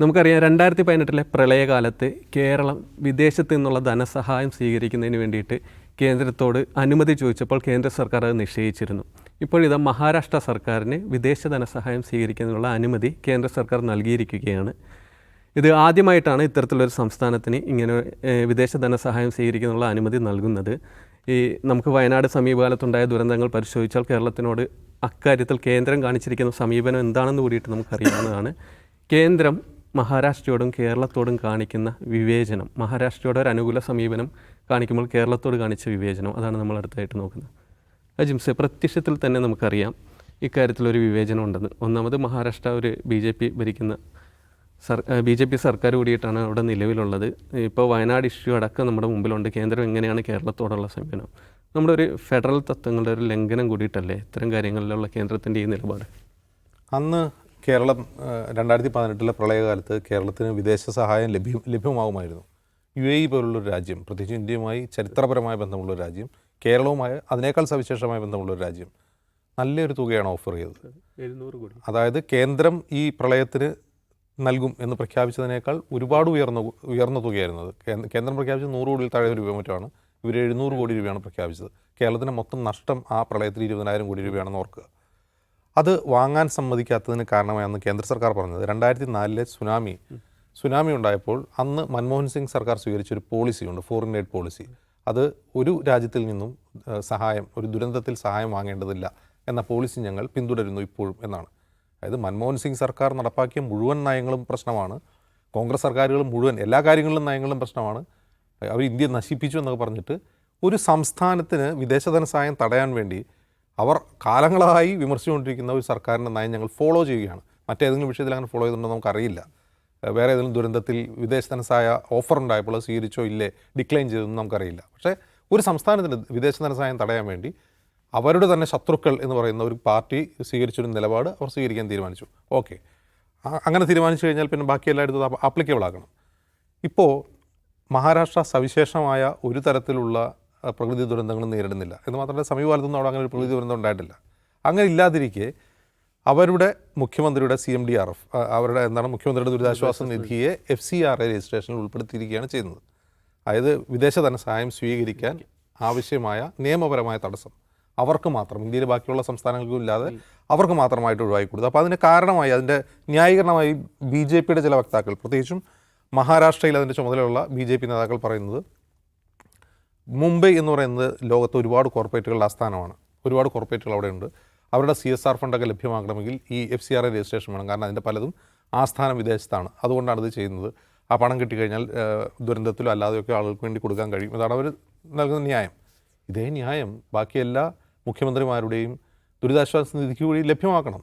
നമുക്കറിയാം രണ്ടായിരത്തി പതിനെട്ടിലെ പ്രളയകാലത്ത് കേരളം വിദേശത്തു നിന്നുള്ള ധനസഹായം സ്വീകരിക്കുന്നതിന് വേണ്ടിയിട്ട് കേന്ദ്രത്തോട് അനുമതി ചോദിച്ചപ്പോൾ കേന്ദ്ര സർക്കാർ അത് നിശ്ചയിച്ചിരുന്നു. ഇപ്പോൾ ഇത് മഹാരാഷ്ട്ര സർക്കാരിന് വിദേശ ധനസഹായം സ്വീകരിക്കുന്നതിനുള്ള അനുമതി കേന്ദ്ര സർക്കാർ നൽകിയിരിക്കുകയാണ്. ഇത് ആദ്യമായിട്ടാണ് ഇത്തരത്തിലൊരു സംസ്ഥാനത്തിന് ഇങ്ങനെ വിദേശ ധനസഹായം സ്വീകരിക്കുന്നതിനുള്ള അനുമതി നൽകുന്നത്. ഈ നമുക്ക് വയനാട് സമീപകാലത്തുണ്ടായ ദുരന്തങ്ങൾ പരിശോധിച്ചാൽ കേരളത്തിനോട് അക്കാര്യത്തിൽ കേന്ദ്രം കാണിച്ചിരിക്കുന്ന സമീപനം എന്താണെന്ന് കൂടിയിട്ട് നമുക്കറിയാവുന്നതാണ്. കേന്ദ്രം മഹാരാഷ്ട്രയോടും കേരളത്തോടും കാണിക്കുന്ന വിവേചനം മഹാരാഷ്ട്രയോട് ഒരു അനുകൂല സമീപനം കാണിക്കുമ്പോൾ കേരളത്തോട് കാണിച്ച വിവേചനം അതാണ് നമ്മൾ അടുത്തായിട്ട് നോക്കുന്നത്. അജിംസെ പ്രത്യക്ഷത്തിൽ തന്നെ നമുക്കറിയാം ഇക്കാര്യത്തിലൊരു വിവേചനം ഉണ്ടെന്ന്. ഒന്നാമത് മഹാരാഷ്ട്ര ഒരു ബി ജെ പി ഭരിക്കുന്ന സർ ബി ജെ പി സർക്കാർ കൂടിയിട്ടാണ് അവിടെ നിലവിലുള്ളത്. ഇപ്പോൾ വയനാട് ഇഷ്യൂ അടക്കം നമ്മുടെ മുമ്പിലുണ്ട്. കേന്ദ്രം എങ്ങനെയാണ് കേരളത്തോടുള്ള സമീപനം? നമ്മുടെ ഒരു ഫെഡറൽ തത്വങ്ങളുടെ ഒരു ലംഘനം കൂടിയിട്ടല്ലേ ഇത്തരം കാര്യങ്ങളിലുള്ള കേന്ദ്രത്തിന്റെ ഈ നിലപാട്? അന്ന് കേരളം രണ്ടായിരത്തി പതിനെട്ടിലെ പ്രളയകാലത്ത് കേരളത്തിന് വിദേശ സഹായം ലഭ്യ ലഭ്യമാകുമായിരുന്നു യു എ ഇ പോലുള്ളൊരു രാജ്യം പ്രത്യേകിച്ച് ഇന്ത്യയുമായി ചരിത്രപരമായ ബന്ധമുള്ള ഒരു രാജ്യം കേരളവുമായി അതിനേക്കാൾ സവിശേഷമായ ബന്ധമുള്ള ഒരു രാജ്യം നല്ലൊരു തുകയാണ് ഓഫർ ചെയ്തത്. എഴുന്നൂറ് കോടി. അതായത് കേന്ദ്രം ഈ പ്രളയത്തിന് നൽകും എന്ന് പ്രഖ്യാപിച്ചതിനേക്കാൾ ഒരുപാട് ഉയർന്ന ഉയർന്ന തുകയായിരുന്നു അത്. കേന്ദ്രം പ്രഖ്യാപിച്ചത് നൂറ് കോടിയിൽ താഴെ രൂപ മറ്റാണ് ഇവർ എഴുന്നൂറ് കോടി രൂപയാണ് പ്രഖ്യാപിച്ചത്. കേരളത്തിന് മൊത്തം നഷ്ടം ആ പ്രളയത്തിൽ ഇരുപതിനായിരം കോടി രൂപയാണെന്ന് ഓർക്കുക. അത് വാങ്ങാൻ സമ്മതിക്കാത്തതിന് കാരണമായെന്ന് കേന്ദ്ര സർക്കാർ പറഞ്ഞത്. രണ്ടായിരത്തി നാലിലെ സുനാമി സുനാമി ഉണ്ടായപ്പോൾ അന്ന് മൻമോഹൻ സിംഗ് സർക്കാർ സ്വീകരിച്ചൊരു പോളിസിയുണ്ട് ഫോറിൻ എയ്ഡ് പോളിസി അത് ഒരു രാജ്യത്തിൽ നിന്നും സഹായം ഒരു ദുരന്തത്തിൽ സഹായം വാങ്ങേണ്ടതില്ല എന്ന പോളിസി ഞങ്ങൾ പിന്തുടരുന്നു ഇപ്പോഴും എന്നാണ്. അതായത് മൻമോഹൻ സിംഗ് സർക്കാർ നടപ്പാക്കിയ മുഴുവൻ നയങ്ങളും പ്രശ്നമാണ്. കോൺഗ്രസ് സർക്കാരുകൾ മുഴുവൻ എല്ലാ കാര്യങ്ങളിലും നയങ്ങളും പ്രശ്നമാണ്. അവർ ഇന്ത്യ നശിപ്പിച്ചു എന്നൊക്കെ പറഞ്ഞിട്ട് ഒരു സംസ്ഥാനത്തിന് വിദേശ ധനസഹായം തടയാൻ വേണ്ടി അവർ കാലങ്ങളായി വിമർശിച്ചുകൊണ്ടിരിക്കുന്ന ഒരു സർക്കാരിന്റെ നയം ഞങ്ങൾ ഫോളോ ചെയ്യുകയാണ്. മറ്റേതെങ്കിലും വിഷയത്തിൽ അങ്ങനെ ഫോളോ ചെയ്തിട്ടുണ്ടോ നമുക്കറിയില്ല. വേറെ ഏതെങ്കിലും ദുരന്തത്തിൽ വിദേശ ധനസഹായ ഓഫർ ഉണ്ടായപ്പോൾ സ്വീകരിച്ചോ ഇല്ലേ ഡിക്ലൈൻ ചെയ്തതെന്ന് നമുക്കറിയില്ല. പക്ഷേ ഒരു സംസ്ഥാനത്തിന് വിദേശ ധനസഹായം തടയാൻ വേണ്ടി അവരുടെ തന്നെ ശത്രുക്കൾ എന്ന് പറയുന്ന ഒരു പാർട്ടി സ്വീകരിച്ചൊരു നിലപാട് അവർ സ്വീകരിക്കാൻ തീരുമാനിച്ചു. ഓക്കെ അങ്ങനെ തീരുമാനിച്ചു കഴിഞ്ഞാൽ പിന്നെ ബാക്കി എല്ലായിടത്തും ആപ്ലിക്കബിൾ ആക്കണം. ഇപ്പോൾ മഹാരാഷ്ട്ര സവിശേഷമായ ഒരു തരത്തിലുള്ള പ്രകൃതി ദുരന്തങ്ങളും നേരിടുന്നില്ല. എന്ന് മാത്രമല്ല സമീപകാലത്തൊന്നും അവിടെ അങ്ങനെ ഒരു പ്രകൃതി ദുരന്തം ഉണ്ടായിട്ടില്ല. അങ്ങനെ ഇല്ലാതിരിക്കെ അവരുടെ മുഖ്യമന്ത്രിയുടെ C M D R F അവരുടെ എന്താണ് മുഖ്യമന്ത്രിയുടെ ദുരിതാശ്വാസ നിധിയെ എഫ് സി ആർ എ രജിസ്ട്രേഷനിൽ ഉൾപ്പെടുത്തിയിരിക്കുകയാണ് ചെയ്യുന്നത്. അതായത് വിദേശ ധനസഹായം സ്വീകരിക്കാൻ ആവശ്യമായ നിയമപരമായ തടസ്സം അവർക്ക് മാത്രം ഇന്ത്യയിലെ ബാക്കിയുള്ള സംസ്ഥാനങ്ങൾക്കും ഇല്ലാതെ അവർക്ക് മാത്രമായിട്ട് ഒഴിവാക്കി കൊടുത്തു അപ്പോൾ അതിന് കാരണമായി അതിന്റെ ന്യായീകരണമായി ബി ജെ പിയുടെ ചില വക്താക്കൾ പ്രത്യേകിച്ചും മഹാരാഷ്ട്രയിൽ അതിന്റെ ചുമതലയുള്ള ബി ജെ പി നേതാക്കൾ പറയുന്നത് മുംബൈ എന്ന് പറയുന്നത് ലോകത്ത് ഒരുപാട് കോർപ്പറേറ്റുകളുടെ ആസ്ഥാനമാണ്. ഒരുപാട് കോർപ്പറേറ്റുകൾ അവിടെയുണ്ട്. അവരുടെ സി എസ് ആർ ഫണ്ടൊക്കെ ലഭ്യമാക്കണമെങ്കിൽ ഈ F C R I registration വേണം. കാരണം അതിന്റെ പലതും ആസ്ഥാനം വിദേശത്താണ്. അതുകൊണ്ടാണ് ഇത് ചെയ്യുന്നത്. ആ പണം കിട്ടിക്കഴിഞ്ഞാൽ ദുരന്തത്തിലോ അല്ലാതെയൊക്കെ ആളുകൾക്ക് വേണ്ടി കൊടുക്കാൻ കഴിയും. അതാണ് അവർ നൽകുന്ന ന്യായം. ഇതേ ന്യായം ബാക്കി എല്ലാ മുഖ്യമന്ത്രിമാരുടെയും ദുരിതാശ്വാസ നിധിക്ക് കൂടി ലഭ്യമാക്കണം.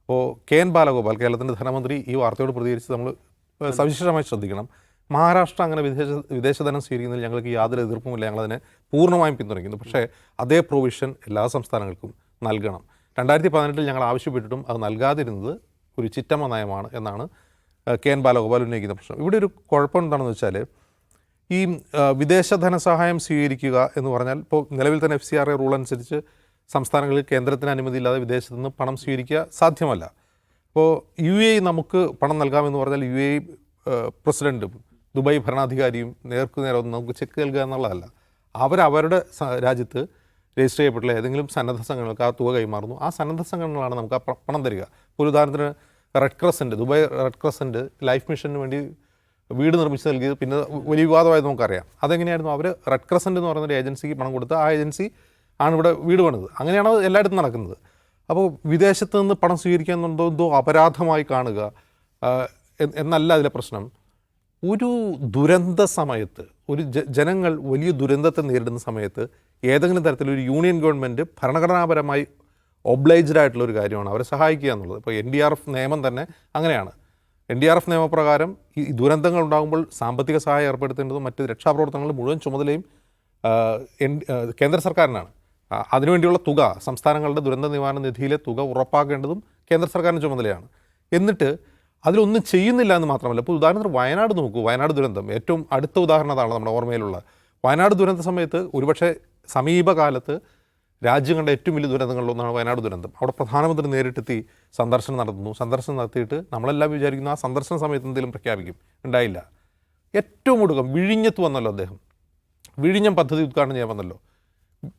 അപ്പോൾ കെ എൻ ബാലഗോപാൽ കേരളത്തിന്റെ ധനമന്ത്രി ഈ വാർത്തയോട് പ്രതികരിച്ച് നമ്മൾ സവിശേഷമായി ശ്രദ്ധിക്കണം. മഹാരാഷ്ട്ര അങ്ങനെ വിദേശ വിദേശധനം സ്വീകരിക്കുന്നതിൽ ഞങ്ങൾക്ക് യാതൊരു എതിർപ്പുമില്ല. ഞങ്ങളതിനെ പൂർണമായും പിന്തുണയ്ക്കുന്നു. പക്ഷേ അതേ പ്രൊവിഷൻ എല്ലാ സംസ്ഥാനങ്ങൾക്കും നൽകണം. രണ്ടായിരത്തി പതിനെട്ടിൽ ഞങ്ങൾ ആവശ്യപ്പെട്ടിട്ടും അത് നൽകാതിരുന്നത് ഒരു ചിറ്റമ്മ നയമാണ് എന്നാണ് കെ എൻ ബാലഗോപാൽ ഉന്നയിക്കുന്ന പ്രശ്നം. ഇവിടെ ഒരു കുഴപ്പം എന്താണെന്ന് വെച്ചാൽ ഈ വിദേശ ധനസഹായം സ്വീകരിക്കുക എന്ന് പറഞ്ഞാൽ ഇപ്പോൾ നിലവിൽ തന്നെ F C R A rule അനുസരിച്ച് സംസ്ഥാനങ്ങളിൽ കേന്ദ്രത്തിന് അനുമതിയില്ലാതെ വിദേശത്തു നിന്ന് പണം സ്വീകരിക്കുക സാധ്യമല്ല. അപ്പോൾ യു എ നമുക്ക് പണം നൽകാമെന്ന് പറഞ്ഞാൽ യു എ പ്രസിഡന്റും ദുബായ് ഭരണാധികാരിയും നേർക്ക് നേരെ ഒന്ന് നമുക്ക് ചെക്ക് നൽകുക എന്നുള്ളതല്ല. അവരവരുടെ രാജ്യത്ത് രജിസ്റ്റർ ചെയ്യപ്പെട്ടുള്ള ഏതെങ്കിലും സന്നദ്ധ സംഘടനകൾക്ക് ആ തുക കൈമാറുന്നു. ആ സന്നദ്ധ സംഘടനകളാണ് നമുക്ക് ആ പണം തരിക. ഇപ്പോൾ ഉദാഹരണത്തിന് red crescent Dubai red crescent life mission വേണ്ടി വീട് നിർമ്മിച്ച് നൽകിയത് പിന്നെ വലിയ വിവാദമായത് നമുക്കറിയാം. അതെങ്ങനെയായിരുന്നു? അവർ റെഡ് ക്രസന്റ് എന്ന് പറയുന്ന ഒരു ഏജൻസിക്ക് പണം കൊടുത്ത് ആ ഏജൻസി ആണ് ഇവിടെ വീട് പണിത്. അങ്ങനെയാണ് എല്ലായിടത്തും നടക്കുന്നത്. അപ്പോൾ വിദേശത്ത് നിന്ന് പണം സ്വീകരിക്കുക എന്തോ അപരാധമായി കാണുക എന്നല്ല അതിലെ പ്രശ്നം. ഒരു ദുരന്ത സമയത്ത് ഒരു ജനങ്ങൾ വലിയ ദുരന്തത്തെ നേരിടുന്ന സമയത്ത് ഏതെങ്കിലും തരത്തിലൊരു യൂണിയൻ ഗവൺമെന്റ് ഭരണഘടനാപരമായി ഒബ്ലൈജ്ഡ് ആയിട്ടുള്ള ഒരു കാര്യമാണ് അവരെ സഹായിക്കുക എന്നുള്ളത്. ഇപ്പോൾ എൻ ഡി ആർ എഫ് നിയമം തന്നെ അങ്ങനെയാണ്. എൻ ഡി ആർ എഫ് നിയമപ്രകാരം ഈ ദുരന്തങ്ങൾ ഉണ്ടാകുമ്പോൾ സാമ്പത്തിക സഹായം ഏർപ്പെടുത്തേണ്ടതും മറ്റ് രക്ഷാപ്രവർത്തനങ്ങൾ മുഴുവൻ ചുമതലയും കേന്ദ്ര സർക്കാരിനാണ്. അതിനുവേണ്ടിയുള്ള തുക സംസ്ഥാനങ്ങളുടെ ദുരന്ത നിവാരണ നിധിയിലെ തുക ഉറപ്പാക്കേണ്ടതും കേന്ദ്ര സർക്കാരിന്റെ ചുമതലയാണ്. എന്നിട്ട് അതിലൊന്നും ചെയ്യുന്നില്ല എന്ന് മാത്രമല്ല. ഇപ്പോൾ ഉദാഹരണത്തിന് വയനാട് നോക്കൂ. വയനാട് ദുരന്തം. ഏറ്റവും അടുത്ത ഉദാഹരണം അതാണ് നമ്മുടെ ഓർമ്മയിലുള്ള. വയനാട് ദുരന്ത സമയത്ത് ഒരുപക്ഷെ സമീപകാലത്ത് രാജ്യം ഏറ്റവും വലിയ ദുരന്തങ്ങളിലൊന്നാണ് വയനാട് ദുരന്തം. അവിടെ പ്രധാനമന്ത്രി നേരിട്ടെത്തി സന്ദർശനം നടത്തുന്നു. സന്ദർശനം നടത്തിയിട്ട് നമ്മളെല്ലാം വിചാരിക്കുന്ന ആ സന്ദർശന സമയത്ത് എന്തെങ്കിലും പ്രഖ്യാപിക്കും. ഉണ്ടായില്ല. ഏറ്റവും ഒടുക്കം വിഴിഞ്ഞത്ത് വന്നല്ലോ അദ്ദേഹം. വിഴിഞ്ഞം പദ്ധതി ഉദ്ഘാടനം ചെയ്യാൻ വന്നല്ലോ.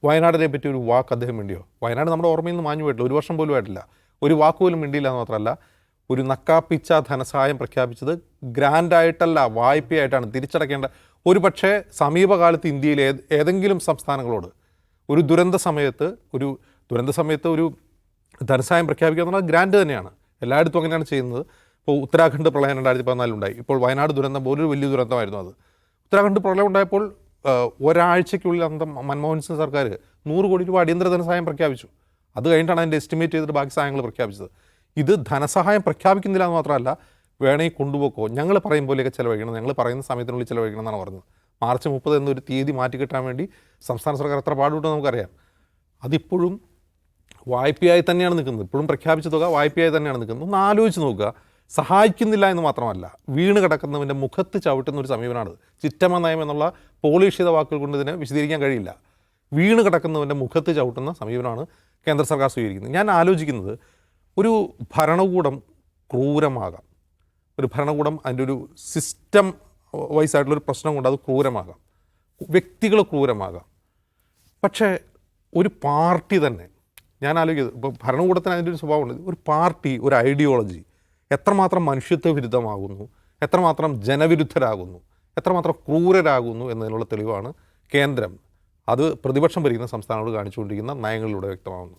വയനാടിനെ പറ്റി ഒരു വാക്ക് അദ്ദേഹം വേണ്ടിയോ വയനാട് നമ്മുടെ ഓർമ്മയിൽ നിന്ന് മാഞ്ഞു പോയിട്ടില്ല ഒരു വർഷം പോലും ആയിട്ടില്ല. ഒരു വാക്ക് പോലും വേണ്ടിയില്ല എന്ന് മാത്രമല്ല ഒരു നക്കാപ്പിച്ച ധനസഹായം പ്രഖ്യാപിച്ചത് ഗ്രാൻഡായിട്ടല്ല വായ്പയായിട്ടാണ് തിരിച്ചടക്കേണ്ട. ഒരു പക്ഷേ സമീപകാലത്ത് ഇന്ത്യയിലെ ഏത് ഏതെങ്കിലും സംസ്ഥാനങ്ങളോട് ഒരു ദുരന്ത സമയത്ത് ഒരു ദുരന്ത സമയത്ത് ഒരു ധനസഹായം പ്രഖ്യാപിക്കുക എന്ന് പറഞ്ഞാൽ ഗ്രാൻഡ് തന്നെയാണ്. എല്ലായിടത്തും അങ്ങനെയാണ് ചെയ്യുന്നത്. ഇപ്പോൾ ഉത്തരാഖണ്ഡ് പ്രളയം രണ്ടായിരത്തി പതിനാലിലുണ്ടായി ഇപ്പോൾ വയനാട് ദുരന്തം പോലൊരു വലിയ ദുരന്തമായിരുന്നു അത്. ഉത്തരാഖണ്ഡ് പ്രളയം ഉണ്ടായപ്പോൾ ഒരാഴ്ചയ്ക്കുള്ളിൽ അന്നത്തെ മൻമോഹൻ സിംഗ് സർക്കാർ നൂറ് കോടി രൂപ അടിയന്തര ധനസഹായം പ്രഖ്യാപിച്ചു. അത് കഴിഞ്ഞിട്ടാണ് അതിന്റെ എസ്റ്റിമേറ്റ് ചെയ്തിട്ട് ബാക്കി സഹായങ്ങൾ പ്രഖ്യാപിച്ചത്. ഇത് ധനസഹായം പ്രഖ്യാപിക്കുന്നില്ല എന്ന് മാത്രമല്ല വേണമെങ്കിൽ കൊണ്ടുപോക്കോ. ഞങ്ങൾ പറയും പോലെയൊക്കെ ചിലവഴിക്കണം. ഞങ്ങൾ പറയുന്ന സമയത്തിനുള്ളിൽ ചിലവഴിക്കണം എന്നാണ് പറഞ്ഞത്. മാർച്ച് മുപ്പത് എന്നൊരു തീയതി മാറ്റി കിട്ടാൻ വേണ്ടി സംസ്ഥാന സർക്കാർ എത്ര പാടുപെട്ടോ നമുക്കറിയാം. അതിപ്പോഴും വായ്പയായി തന്നെയാണ് നിൽക്കുന്നത്. ഇപ്പോഴും പ്രഖ്യാപിച്ച തുക വായ്പയായി തന്നെയാണ് നിൽക്കുന്നത്. ഒന്ന് ആലോചിച്ച് നോക്കുക. സഹായിക്കുന്നില്ല എന്ന് മാത്രമല്ല വീണ് കിടക്കുന്നവന്റെ മുഖത്ത് ചവിട്ടുന്ന ഒരു സമീപനമാണ് ചിറ്റമ്മ നയം എന്നുള്ള പോളിഷ് ചെയ്ത വാക്കുകൾ കൊണ്ട് ഇതിനെ വിശദീകരിക്കാൻ കഴിയില്ല. വീണ് കിടക്കുന്നവന്റെ മുഖത്ത് ചവിട്ടുന്ന സമീപനമാണ് കേന്ദ്ര സർക്കാർ സ്വീകരിക്കുന്നത്. ഞാൻ ആലോചിക്കുന്നത് ഒരു ഭരണകൂടം ക്രൂരമാകാം. ഒരു ഭരണകൂടം അതിന്റെ ഒരു സിസ്റ്റം വൈസ് ആയിട്ടുള്ളൊരു പ്രശ്നം കൊണ്ട് അത് ക്രൂരമാകാം. വ്യക്തികൾ ക്രൂരമാകാം. പക്ഷേ ഒരു പാർട്ടി തന്നെ ഞാൻ ആലോചിക്കുന്നത് ഇപ്പോൾ ഭരണകൂടത്തിന് അതിന്റെ ഒരു സ്വഭാവമുണ്ട്. ഒരു പാർട്ടി ഒരു ഐഡിയോളജി എത്രമാത്രം മനുഷ്യത്വ വിരുദ്ധമാകുന്നു എത്രമാത്രം ജനവിരുദ്ധരാകുന്നു എത്രമാത്രം ക്രൂരരാകുന്നു എന്നതിനുള്ള തെളിവാണ് കേന്ദ്രം. അത് പ്രതിപക്ഷം ഭരിക്കുന്ന സംസ്ഥാനങ്ങളോട് കാണിച്ചുകൊണ്ടിരിക്കുന്ന നയങ്ങളിലൂടെ വ്യക്തമാകുന്നു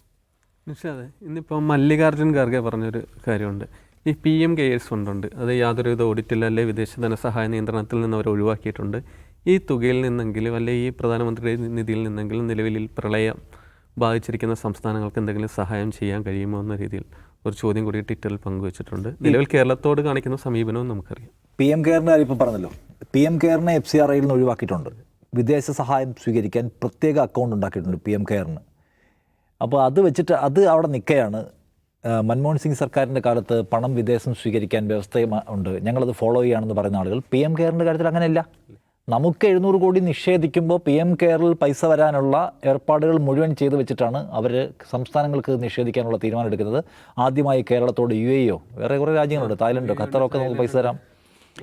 നിഷാദെ ഇന്നിപ്പോൾ മല്ലികാർജുൻ ഖാർഗെ പറഞ്ഞൊരു കാര്യമുണ്ട്. ഈ പി എം കെ എസ് ഫണ്ടുണ്ട്. അത് യാതൊരുവിധ ഓഡിറ്റില്ല അല്ലെ വിദേശ ധനസഹായ നിയന്ത്രണത്തിൽ നിന്ന് അവർ ഒഴിവാക്കിയിട്ടുണ്ട്. ഈ തുകയിൽ നിന്നെങ്കിലും അല്ലെ ഈ പ്രധാനമന്ത്രിയുടെ നിധിയിൽ നിന്നെങ്കിലും നിലവിൽ പ്രളയം ബാധിച്ചിരിക്കുന്ന സംസ്ഥാനങ്ങൾക്ക് എന്തെങ്കിലും സഹായം ചെയ്യാൻ കഴിയുമോ എന്ന രീതിയിൽ ഒരു ചോദ്യം കൂടി ട്വിറ്ററിൽ പങ്കുവച്ചിട്ടുണ്ട്. നിലവിൽ കേരളത്തോട് കാണിക്കുന്ന സമീപനവും നമുക്കറിയാം. പി എം കെയറിന്റെ കാര്യം ഇപ്പം പറഞ്ഞല്ലോ. പി എം കെയറിനെ എഫ് സി ആർ ഐയിൽ നിന്ന് ഒഴിവാക്കിയിട്ടുണ്ട്. വിദേശ സഹായം സ്വീകരിക്കാൻ പ്രത്യേക അക്കൗണ്ട് ഉണ്ടാക്കിയിട്ടുണ്ട് പി എം കെയറിന് അപ്പോൾ അത് വെച്ചിട്ട് അത് അവിടെ നിൽക്കുകയാണ്. മൻമോഹൻ സിംഗ് സർക്കാരിന്റെ കാലത്ത് പണം വിദേശം സ്വീകരിക്കാൻ വ്യവസ്ഥ ഉണ്ട്. ഞങ്ങളത് ഫോളോ ചെയ്യുകയാണെന്ന് പറയുന്ന ആളുകൾ. പി എം കെയറിന്റെ കാര്യത്തിൽ അങ്ങനെയല്ല. നമുക്ക് എഴുന്നൂറ് കോടി നിഷേധിക്കുമ്പോൾ പി എം കെയറിൽ പൈസ വരാനുള്ള ഏർപ്പാടുകൾ മുഴുവൻ ചെയ്തു വെച്ചിട്ടാണ് അവർ സംസ്ഥാനങ്ങൾക്ക് നിഷേധിക്കാനുള്ള തീരുമാനം എടുക്കുന്നത് ആദ്യമായി കേരളത്തോട് യു എയോ വേറെ കുറേ രാജ്യങ്ങളുണ്ട്. തായ്ലൻഡോ ഖത്തറൊക്കെ നമുക്ക് പൈസ തരാം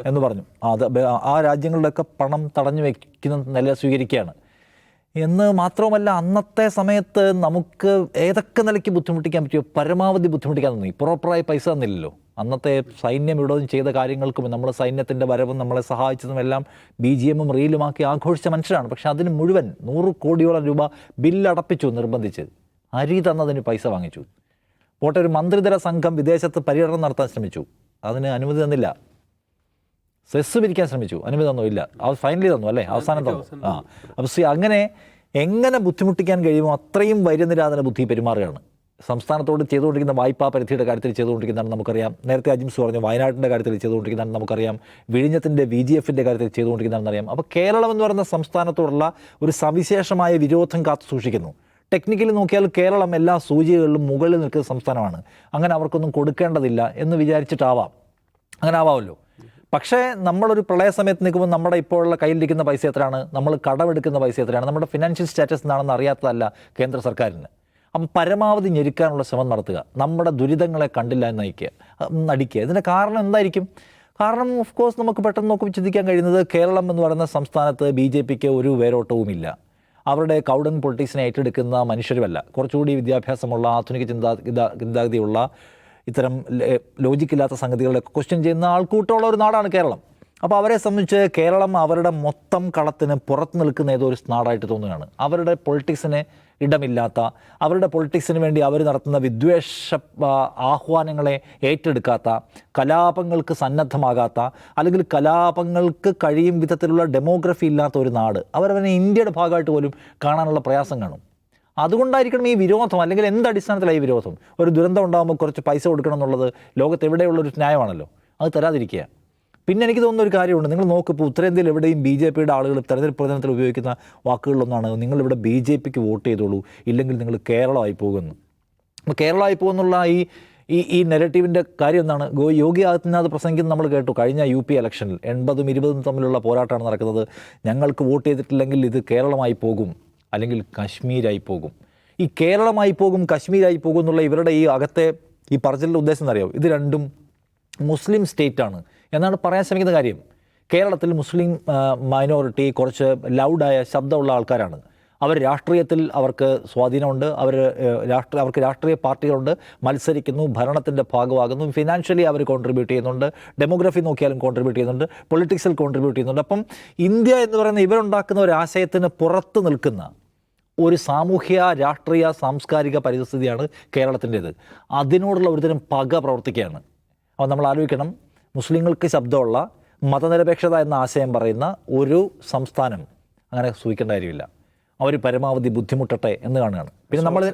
എന്ന് പറഞ്ഞു. അത് ആ രാജ്യങ്ങളുടെയൊക്കെ പണം തടഞ്ഞു വയ്ക്കുന്ന നില സ്വീകരിക്കുകയാണ്. എന്ന് മാത്രവുമല്ല അന്നത്തെ സമയത്ത് നമുക്ക് ഏതൊക്കെ നിലയ്ക്ക് ബുദ്ധിമുട്ടിക്കാൻ പറ്റിയോ പരമാവധി ബുദ്ധിമുട്ടിക്കാൻ തോന്നി. പ്രോപ്പറായി പൈസ തന്നില്ലല്ലോ. അന്നത്തെ സൈന്യം ഇവിടെ ചെയ്ത കാര്യങ്ങൾക്കും നമ്മളെ സൈന്യത്തിന്റെ വരവും നമ്മളെ സഹായിച്ചതും എല്ലാം ബി ജി എമ്മും റീലുമാക്കി ആഘോഷിച്ച മനുഷ്യരാണ്. പക്ഷേ അതിന് മുഴുവൻ നൂറ് കോടിയോളം രൂപ ബില്ലടപ്പിച്ചു നിർബന്ധിച്ച്. അരി തന്നതിന് പൈസ വാങ്ങിച്ചു. പോട്ടെ ഒരു മന്ത്രിതല സംഘം വിദേശത്ത് പര്യടനം നടത്താൻ ശ്രമിച്ചു. അതിന് അനുമതി തന്നില്ല. സെസ് പിരിക്കാൻ ശ്രമിച്ചു. അനുമതി തന്നു? ഇല്ല. അവർ ഫൈനലി തന്നു അല്ലേ? അവസാനം തന്നു. ആ. അപ്പോൾ സി അങ്ങനെ എങ്ങനെ ബുദ്ധിമുട്ടിക്കാൻ കഴിയുമോ അത്രയും വൈര്യനിരാധന ബുദ്ധി പെരുമാറുകയാണ്. സംസ്ഥാനത്തോട് ചെയ്തുകൊണ്ടിരിക്കുന്ന വായ്പാ പരിധിയുടെ കാര്യത്തിൽ ചെയ്തുകൊണ്ടിരിക്കുന്നതാണ് നമുക്കറിയാം. നേരത്തെ അജിംസ് പറഞ്ഞു വയനാട്ടിന്റെ കാര്യത്തിൽ ചെയ്തുകൊണ്ടിരിക്കുന്നതാണ് നമുക്കറിയാം. വിഴിഞ്ഞത്തിന്റെ വി ജി എഫിന്റെ കാര്യത്തിൽ ചെയ്തുകൊണ്ടിരിക്കുന്നതാണെന്ന് അറിയാം. അപ്പോൾ കേരളം എന്ന് പറയുന്ന സംസ്ഥാനത്തോടുള്ള ഒരു സവിശേഷമായ വിരോധം കാത്തു സൂക്ഷിക്കുന്നു. ടെക്നിക്കലി നോക്കിയാൽ കേരളം എല്ലാ സൂചികകളിലും മുകളിൽ നിൽക്കുന്ന സംസ്ഥാനമാണ്. അങ്ങനെ അവർക്കൊന്നും കൊടുക്കേണ്ടതില്ല എന്ന് വിചാരിച്ചിട്ടാവാം. അങ്ങനെ ആവാമല്ലോ പക്ഷേ നമ്മളൊരു പ്രളയ സമയത്ത് നിൽക്കുമ്പോൾ നമ്മുടെ ഇപ്പോഴുള്ള കയ്യിലിരിക്കുന്ന പൈസ എത്രയാണ്? നമ്മൾ കടമെടുക്കുന്ന പൈസ എത്രയാണ്? നമ്മുടെ ഫിനാൻഷ്യൽ സ്റ്റാറ്റസ് എന്താണെന്ന് അറിയാത്തതല്ല കേന്ദ്ര സർക്കാരിന്. അപ്പം പരമാവധി ഞെരുക്കാനുള്ള ശ്രമം നടത്തുക. നമ്മുടെ ദുരിതങ്ങളെ കണ്ടില്ല എന്ന് നയിക്കുക. നടിക്കുക. ഇതിന്റെ കാരണം എന്തായിരിക്കും? കാരണം ഓഫ് കോഴ്സ് നമുക്ക് പെട്ടെന്ന് നോക്കി ചിന്തിക്കാൻ കഴിയുന്നത് കേരളം എന്ന് പറയുന്ന സംസ്ഥാനത്ത് ബി ജെ പിക്ക് ഒരു വേരോട്ടവുമില്ല. അവരുടെ കൗഡൻ പൊളിറ്റിക്സിനെ ഏറ്റെടുക്കുന്ന മനുഷ്യരുമല്ല. കുറച്ചുകൂടി വിദ്യാഭ്യാസമുള്ള ആധുനിക ചിന്താ- ചിന്താഗതിയുള്ള ഇത്തരം ലോജിക്കില്ലാത്ത സംഗതികളൊക്കെ ക്വസ്റ്റ്യൻ ചെയ്യുന്ന ആൾക്കൂട്ടമുള്ള ഒരു നാടാണ് കേരളം. അപ്പോൾ അവരെ സംബന്ധിച്ച് കേരളം അവരുടെ മൊത്തം കളത്തിന് പുറത്ത് നിൽക്കുന്ന ഏതോ ഒരു നാടായിട്ട് തോന്നുകയാണ്. അവരുടെ പൊളിറ്റിക്സിന് ഇടമില്ലാത്ത അവരുടെ പൊളിറ്റിക്സിന് വേണ്ടി അവർ നടത്തുന്ന വിദ്വേഷ ആഹ്വാനങ്ങളെ ഏറ്റെടുക്കാത്ത കലാപങ്ങൾക്ക് സന്നദ്ധമാകാത്ത അല്ലെങ്കിൽ കലാപങ്ങൾക്ക് കഴിയും വിധത്തിലുള്ള ഡെമോഗ്രഫി ഇല്ലാത്ത ഒരു നാട്. അവരവനെ ഇന്ത്യയുടെ ഭാഗമായിട്ട് പോലും കാണാനുള്ള പ്രയാസം കാണും. അതുകൊണ്ടായിരിക്കണം ഈ വിരോധം അല്ലെങ്കിൽ എന്ത് ഈ വിരോധം? ഒരു ദുരന്തം ഉണ്ടാകുമ്പോൾ കുറച്ച് പൈസ കൊടുക്കണം എന്നുള്ളത് ലോകത്ത് എവിടെയുള്ള ഒരു ന്യായമാണല്ലോ. അത് തരാതിരിക്കുക. പിന്നെ എനിക്ക് തോന്നുന്ന ഒരു കാര്യമുണ്ട്. നിങ്ങൾ നോക്ക് ഇപ്പോൾ ഉത്തരേന്ത്യയിൽ എവിടെയും ബി ജെ പിയുടെ ആളുകൾ തെരഞ്ഞെടുപ്പ് പ്രചരണത്തിൽ ഉപയോഗിക്കുന്ന വാക്കുകളിലൊന്നാണ് നിങ്ങളിവിടെ ബി ജെ പിക്ക് വോട്ട് ചെയ്തോളൂ ഇല്ലെങ്കിൽ നിങ്ങൾ കേരളമായി പോകുന്നു. അപ്പോൾ കേരളമായി പോകുന്നുള്ള ഈ ഈ ഈ നെഗറ്റീവിന്റെ കാര്യം എന്താണ്? ഗോ യോഗി ആദിത്യനാഥ് പ്രസംഗിക്കുന്നത് നമ്മൾ കേട്ടു കഴിഞ്ഞ യു പി ഇലക്ഷനിൽ എൺപതും ഇരുപതും തമ്മിലുള്ള പോരാട്ടമാണ് നടക്കുന്നത്. ഞങ്ങൾക്ക് വോട്ട് ചെയ്തിട്ടില്ലെങ്കിൽ ഇത് കേരളമായി പോകും. അല്ലെങ്കിൽ കാശ്മീരായി പോകും. ഈ കേരളമായി പോകും കശ്മീരായി പോകും എന്നുള്ള ഇവരുടെ ഈ അകത്തെ ഈ പറച്ചിലിന്റെ ഉദ്ദേശം എന്നറിയാം ഇത് രണ്ടും മുസ്ലിം സ്റ്റേറ്റാണ്. എന്നാണ് പറയാൻ ശ്രമിക്കുന്ന കാര്യം. കേരളത്തിൽ മുസ്ലിം മൈനോറിറ്റി കുറച്ച് ലൗഡായ ശബ്ദമുള്ള ആൾക്കാരാണ്. അവർ രാഷ്ട്രീയത്തിൽ അവർക്ക് സ്വാധീനമുണ്ട്. അവർ രാഷ്ട്ര അവർക്ക് രാഷ്ട്രീയ പാർട്ടികളുണ്ട്. മത്സരിക്കുന്നു ഭരണത്തിന്റെ ഭാഗമാകുന്നു. ഫിനാൻഷ്യലി അവർ കോൺട്രിബ്യൂട്ട് ചെയ്യുന്നുണ്ട്. ഡെമോഗ്രഫി നോക്കിയാലും കോൺട്രിബ്യൂട്ട് ചെയ്യുന്നുണ്ട്. പൊളിറ്റിക്സിൽ കോൺട്രിബ്യൂട്ട് ചെയ്യുന്നുണ്ട്. അപ്പം ഇന്ത്യ എന്ന് പറയുന്ന ഇവരുണ്ടാക്കുന്ന ഒരു ആശയത്തിന് പുറത്ത് നിൽക്കുന്ന ഒരു സാമൂഹ്യ രാഷ്ട്രീയ സാംസ്കാരിക പരിസ്ഥിതിയാണ് കേരളത്തിന്റേത്. അതിനോടുള്ള ഒരുതരം പക പ്രവർത്തിക്കുകയാണ്. അപ്പോൾ നമ്മൾ ആലോചിക്കണം. മുസ്ലിങ്ങൾക്ക് ശബ്ദമുള്ള മതനിരപേക്ഷത എന്ന ആശയം പറയുന്ന ഒരു സംസ്ഥാനം അങ്ങനെ സൂചിക്കേണ്ട കാര്യമില്ല. അവർ പരമാവധി ബുദ്ധിമുട്ടട്ടെ എന്ന് കാണുകയാണ്. പിന്നെ നമ്മൾ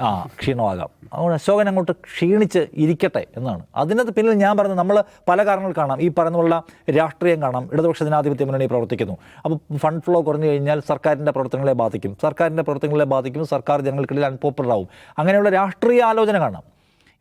ആ ക്ഷീണമാകാം. അതുകൊണ്ട് അശോകൻ അങ്ങോട്ട് ക്ഷീണിച്ച് ഇരിക്കട്ടെ എന്നാണ്. അതിനകത്ത് പിന്നിൽ ഞാൻ പറഞ്ഞത് നമ്മൾ പല കാരണങ്ങൾ കാണാം. ഈ പറഞ്ഞുള്ള രാഷ്ട്രീയം കാണാം. ഇടതുപക്ഷ ജനാധിപത്യ മുന്നണി പ്രവർത്തിക്കുന്നു. അപ്പോൾ ഫണ്ട് ഫ്ലോ കുറഞ്ഞു കഴിഞ്ഞാൽ സർക്കാരിന്റെ പ്രവർത്തനങ്ങളെ ബാധിക്കും. സർക്കാരിന്റെ പ്രവർത്തനങ്ങളെ ബാധിക്കും. സർക്കാർ ജനങ്ങൾക്കിടയിൽ അൺപോപ്പുലർ ആവും. അങ്ങനെയുള്ള രാഷ്ട്രീയ ആലോചന കാണാം.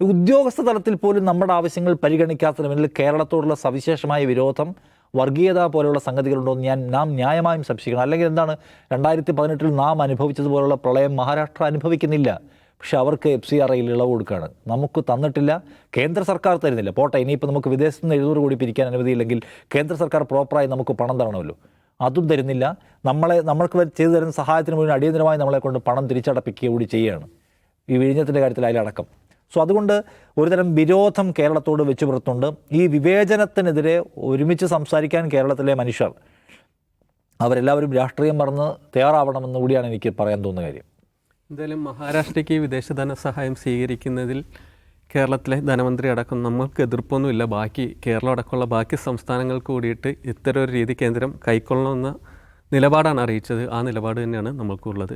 ഉദ്യോഗസ്ഥ തലത്തിൽ പോലും നമ്മുടെ ആവശ്യങ്ങൾ പരിഗണിക്കാത്തതിന് മുന്നിൽ കേരളത്തോടുള്ള സവിശേഷമായ വിരോധം വർഗീയത പോലെയുള്ള സംഗതികളുണ്ടോ എന്ന് ഞാൻ നാം ന്യായമായും സംശയിക്കണം. അല്ലെങ്കിൽ എന്താണ്? രണ്ടായിരത്തി പതിനെട്ടിൽ നാം അനുഭവിച്ചതുപോലുള്ള പ്രളയം മഹാരാഷ്ട്ര അനുഭവിക്കുന്നില്ല. പക്ഷെ അവർക്ക് എഫ് സി ആർ ഐയിൽ ഇളവ് കൊടുക്കുകയാണ് നമുക്ക് തന്നിട്ടില്ല. കേന്ദ്ര സർക്കാർ തരുന്നില്ല. പോട്ടെ ഇനിയിപ്പോൾ നമുക്ക് വിദേശത്ത് നിന്ന് എഴുന്നൂറ് കോടി പിരിക്കാൻ അനുമതിയില്ലെങ്കിൽ കേന്ദ്ര സർക്കാർ പ്രോപ്പറായി നമുക്ക് പണം തരണമല്ലോ. അതും തരുന്നില്ല. നമ്മളെ നമ്മൾക്ക് ചെയ്തു തരുന്ന സഹായത്തിന് മുഴുവൻ അടിയന്തരമായി നമ്മളെ കൊണ്ട് പണം തിരിച്ചടപ്പിക്കുക കൂടി ചെയ്യുകയാണ്. ഈ വിഴിഞ്ഞത്തിന്റെ കാര്യത്തിൽ അതിലടക്കം. സോ അതുകൊണ്ട് ഒരുതരം വിരോധം കേരളത്തോട് വെച്ച് പുറത്തുണ്ട്. ഈ വിവേചനത്തിനെതിരെ ഒരുമിച്ച് സംസാരിക്കാൻ കേരളത്തിലെ മനുഷ്യർ അവരെല്ലാവരും രാഷ്ട്രീയം മറന്ന് തയ്യാറാവണമെന്ന് കൂടിയാണ് എനിക്ക് പറയാൻ തോന്നുന്ന കാര്യം. എന്തായാലും മഹാരാഷ്ട്രയ്ക്ക് വിദേശ ധനസഹായം സ്വീകരിക്കുന്നതിൽ കേരളത്തിലെ ധനമന്ത്രി അടക്കം നമ്മൾക്ക് എതിർപ്പൊന്നുമില്ല. ബാക്കി കേരളം അടക്കമുള്ള ബാക്കി സംസ്ഥാനങ്ങൾക്ക് കൂടിയിട്ട് ഇത്തരം ഒരു രീതി കേന്ദ്രം കൈക്കൊള്ളണമെന്ന നിലപാടാണ് അറിയിച്ചത്. ആ നിലപാട് തന്നെയാണ് നമ്മൾക്കുള്ളത്.